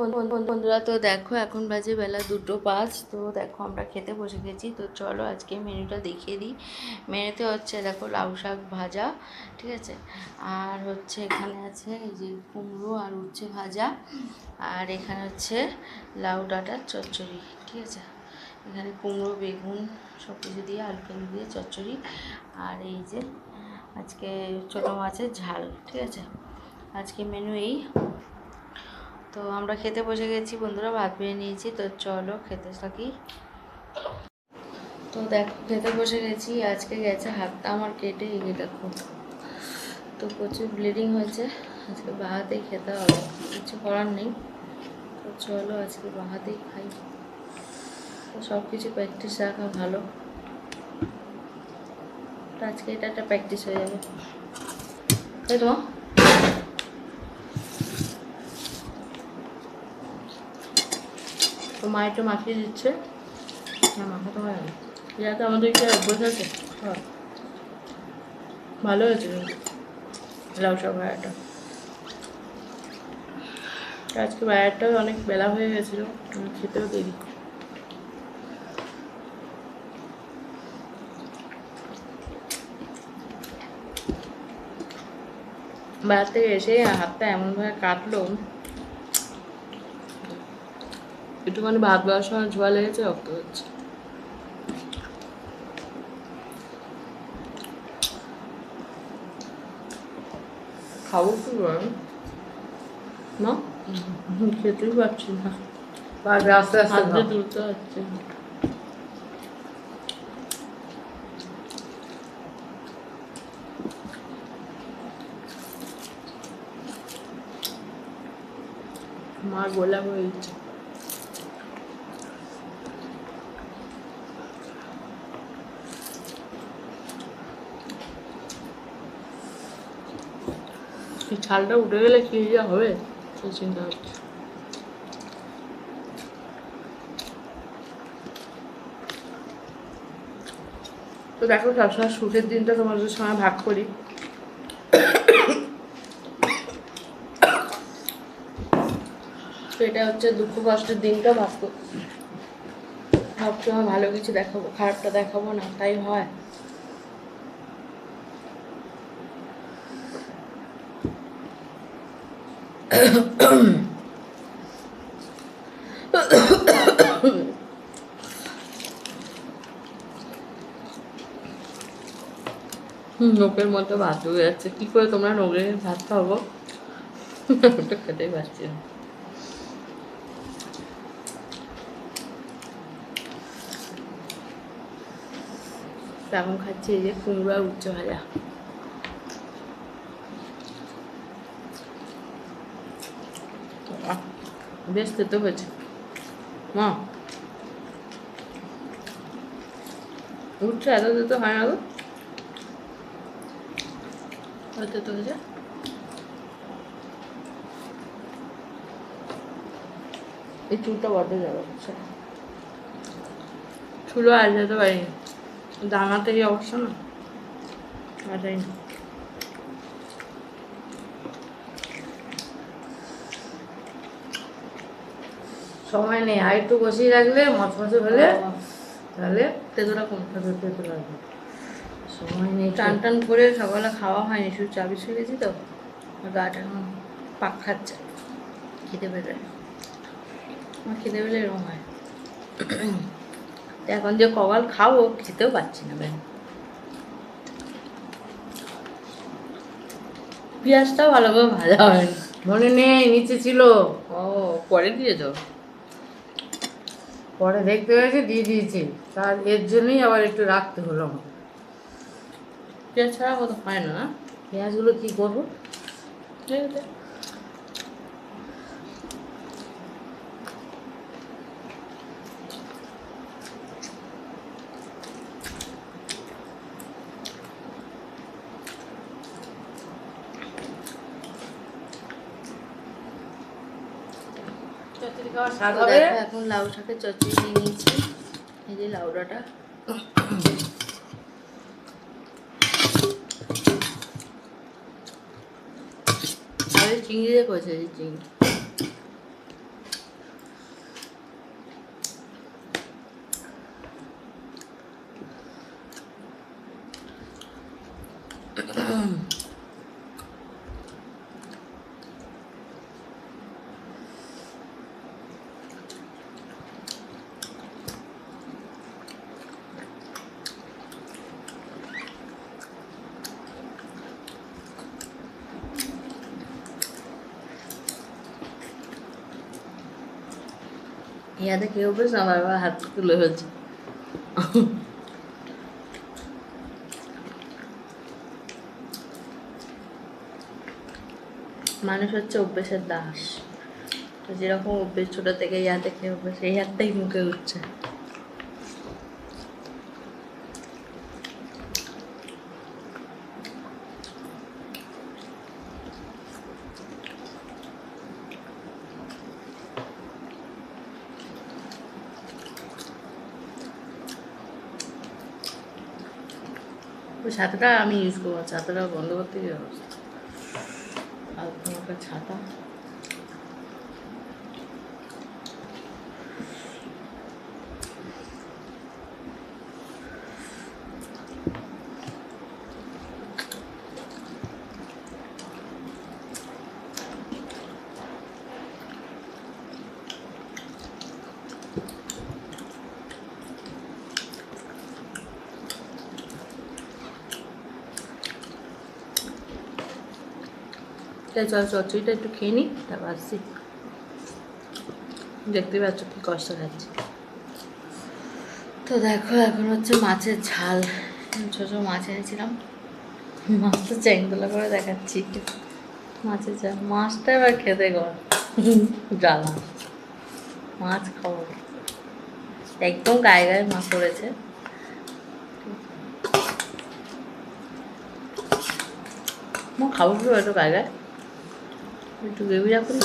বন্ধু- বন্ধুরা, তো দেখো এখন বাজে বেলা দুটো পাঁচ, তো দেখো আমরা খেতে বসে গেছি। তো চলো আজকে মেনুটা দেখিয়ে দিই। মেনুতে হচ্ছে দেখো লাউ শাক ভাজা, ঠিক আছে? আর হচ্ছে এখানে আছে এই যে কুমড়ো আর উচ্ছে ভাজা, আর এখানে হচ্ছে লাউ ডাঁটার চচ্চড়ি, ঠিক আছে? এখানে কুমড়ো, বেগুন সব কিছু দিয়ে আলু টালু দিয়ে চচ্চড়ি, আর এই যে আজকে ছোটো মাছের ঝাল, ঠিক আছে? আজকে মেনু এই। তো আমরা খেতে বসে গেছি, বন্ধুরা ভাত বেড়ে নিয়েছি, তো চলো খেতে থাকি। তো দেখো, খেতে বসে গেছি, আজকে গেছে হাতটা আমার কেটে এগিয়ে দেখো। তো প্রচুর ব্লিডিং হয়েছে, আজকে বাহাতেই খেতে হবে, কিছু করার নেই। তো চলো আজকে বাহাতেই খাই। তো সব কিছু প্র্যাকটিস রাখা ভালো। তো আজকে এটা একটা প্র্যাকটিস হয়ে যাবে। তাই তো? তো মা একটু মাখিয়ে দিচ্ছে। মাখাতে হয় না। যাতে আমাদেরকে অভ্যাস আছে হ্যাঁ। ভালো হয়েছে লাউ শাক ভাড়াটা আজকে বাইরেটাও অনেক বেলা হয়ে গেছিল খেতেও দেরি বাইরে থেকে এসে হাতটা এমনভাবে কাটলো একটুখানি ভাত দেওয়ার সময় ঝোয়া লেগেছে রক্ত হচ্ছে। খাব কি না খেতেই পারছি না। পারবে আস্তে আস্তে হচ্ছে। মা গোলাপ হয়েছে এই ছালটা উঠে গেলে কি যা হবে? সেই চিন্তা হচ্ছে তো দেখো, সবসময় সুখের দিনটা তোমাদের সময় ভাগ করি। এটা হচ্ছে দুঃখ কষ্টের দিনটা ভাগ করি সবসময় ভালো কিছু দেখাবো, খারাপটা দেখাবো না, তাই হয়। নোকের মধ্যে ভাত ঢুকে যাচ্ছে। কি করে তোমরা নোকে ভাত খাব? ওটা খেতেই পারছি না। এখন খাচ্ছি এই যে কুমড়ো উচ্চ ভাজা। বেশ খেতে হয়েছে। মা। উঠছে, এত দিতে হয় না হতে তো হয়েছে? এই চুলটা বড্ড যাবে চুলও আর যেতে পারিনি। দানাতে এই অবস্থা না? আর যাই না সময় নেই। আর একটু বসিয়ে রাখলে মচমচে হলে তাহলে তেতোটা কম। লাগবে সময় নেই। টান টান করে সকালে খাওয়া হয়নি শুধু চাবি শুয়ে গেছি তো। গাটা পাক খাচ্ছে। খিদে পেলে আমার খিদে পেলে এরকম হয়। এখন যে কবাল খাব খেতেও পাচ্ছি না ব্যান পেঁয়াজটাও ভালো করে ভাজা হয়নি। মনে নেই নিচে ছিল। ও পরে দিয়ে তো পরে দেখতে পেয়েছি দিয়ে দিয়েছি। তার এর জন্যই আবার একটু রাখতে হলো আমার পেঁয়াজ ছাড়া কত হয় না না? পেঁয়াজগুলো কী করব? খাওয়ার স্বাদ হবে। এখন লাউ শাকের চচ্চড়ি নিয়ে নিয়েছি। এই যে লাউডাটা। আর এই চিংড়ি দিয়ে করেছে চিংড়ি। ইয়াতে কেউ বেশ আমার আবার হাত তুলে হয়েছে মানুষ হচ্ছে অভ্যেসের দাস। তো যেরকম অভ্যেস ছোট থেকে ইয়া খেয়ে অভ্যেস এই হাতটাই মুখে উঠছে। ছাতাটা আমি ইউজ করব ছাতাটা বন্ধ করতে গিয়ে ছাতা? তাই চল চচ্চড়িটা একটু খেয়ে নিই তারপর আসছি। দেখতে পাচ্ছ কি কষ্ট খাচ্ছি তো দেখো, এখন হচ্ছে মাছের ঝাল। ছোটো মাছ এনেছিলাম। মাছ তো চ্যাংদোলা করে দেখাচ্ছি। মাছের ঝাল। মাছটা এবার খেতে গর জ্বালা। মাছ খাব একদম গায়ে গায়ে মাছ পড়েছে। খাব একটু গায়ে গায়ে? একটু গ্রেভি রাখুন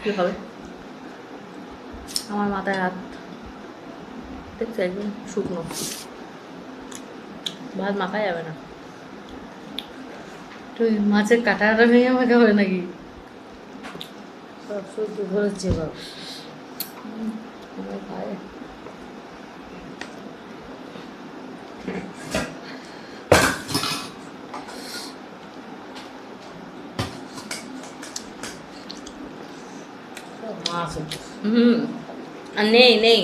কী হবে? আমার মাথায় হাত। দেখছ একদম শুকনো। ভাত মাখা যাবে না। তুই মাছের কাটাটা ভেঙে আমাকে হবে নাকি? সব সহ্য করেছে বাবা আমার মাছ হুম নেই নেই।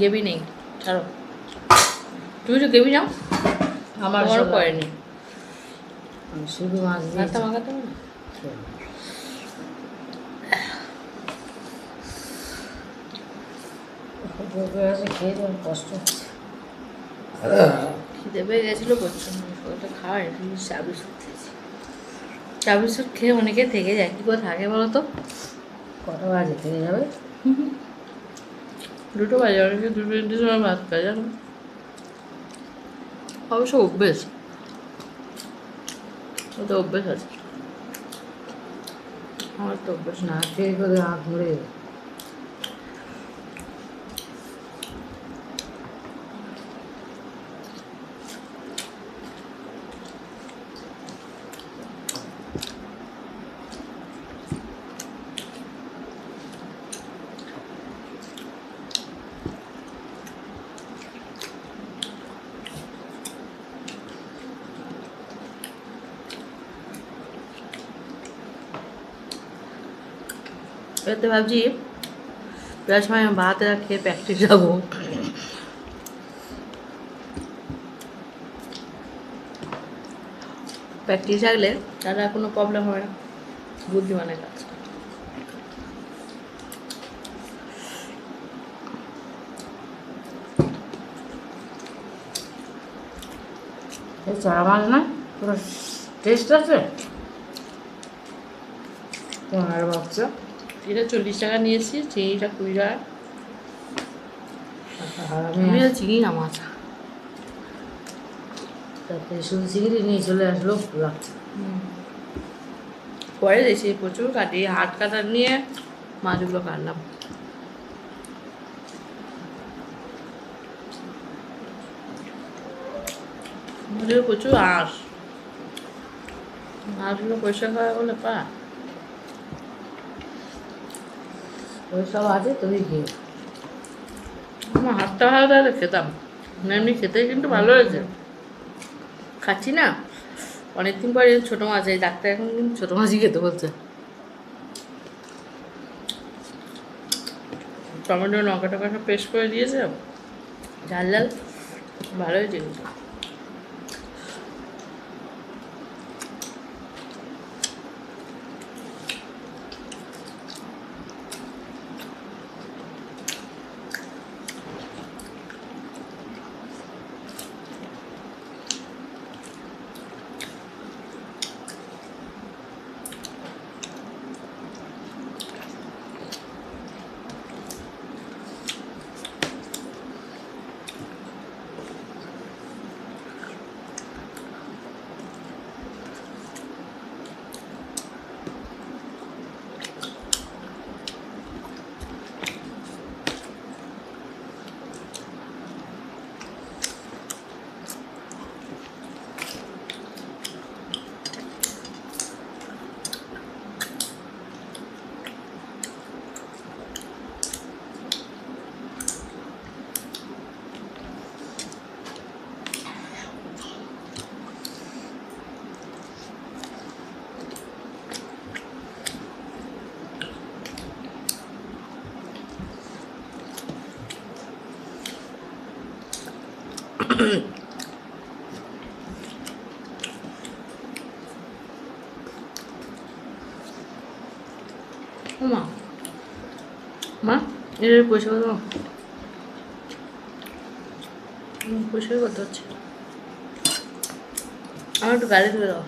গেবি নেই। ছাড়ো। তুমি তো গেবি নাও। আমার তোমারও সব- পড়েনি। আমি শুধু মাছ ভাতটা মাখাতে না? খেয়ে কষ্ট হচ্ছে খিদে পেয়ে গেছিল প্রচণ্ড ওটা খাওয়ার চা বিস্কুট খেয়েছি চা বিস্কুট খেয়ে অনেকে থেকে যায়। কী করে থাকে বলো তো? কটা বাজে থেকে যাবে? দুটো বাজে অনেকে দুটো তিনটে সময় ভাত খায় জানো? অবশ্য অভ্যেস। ওটা অভ্যেস আছে। আমার তো অভ্যেস না। খেয়ে করে হাত ধরে এতে ভাবছি, প্রায় সময় আমি ভাত এরা খেয়ে প্র্যাকটিস যাব প্র্যাকটিস থাকলে আর কোনো প্রবলেম হবে না। বুদ্ধিমানের কাজ। এই চড়া মাছ না? পুরো টেস্ট আছে? তোমার বাচ্চা এটা চল্লিশ টাকা নিয়েছি চিনিটা কুড়ি টাকা। আমি চিনি না মাছ। তাতে শুধু চিংড়ি নিয়ে চলে আসলো পরে। দেখছি প্রচুর কাটি হাট কাটার নিয়ে মাছগুলো কাটলাম। প্রচুর আঁশ। মাছগুলো পয়সা খাওয়া বলে পা। ওই সব আছে, তুমি খেয়ে আমার হাতটা ভালো তাহলে খেতাম। এমনি খেতে কিন্তু ভালো হয়েছে। খাচ্ছি না। অনেকদিন পরে ছোটো মাছ, এই ডাক্তার এখন কিন্তু ছোটো মাছই খেতে বলছে। টমেটো লঙ্কা টকা সব পেস্ট করে দিয়েছে। ঝাল ঝাল ভালো হয়েছে কিন্তু। মা মা এর পয়সা কত পয়সা কত হচ্ছে আমার একটু গাড়ি তুলে দাও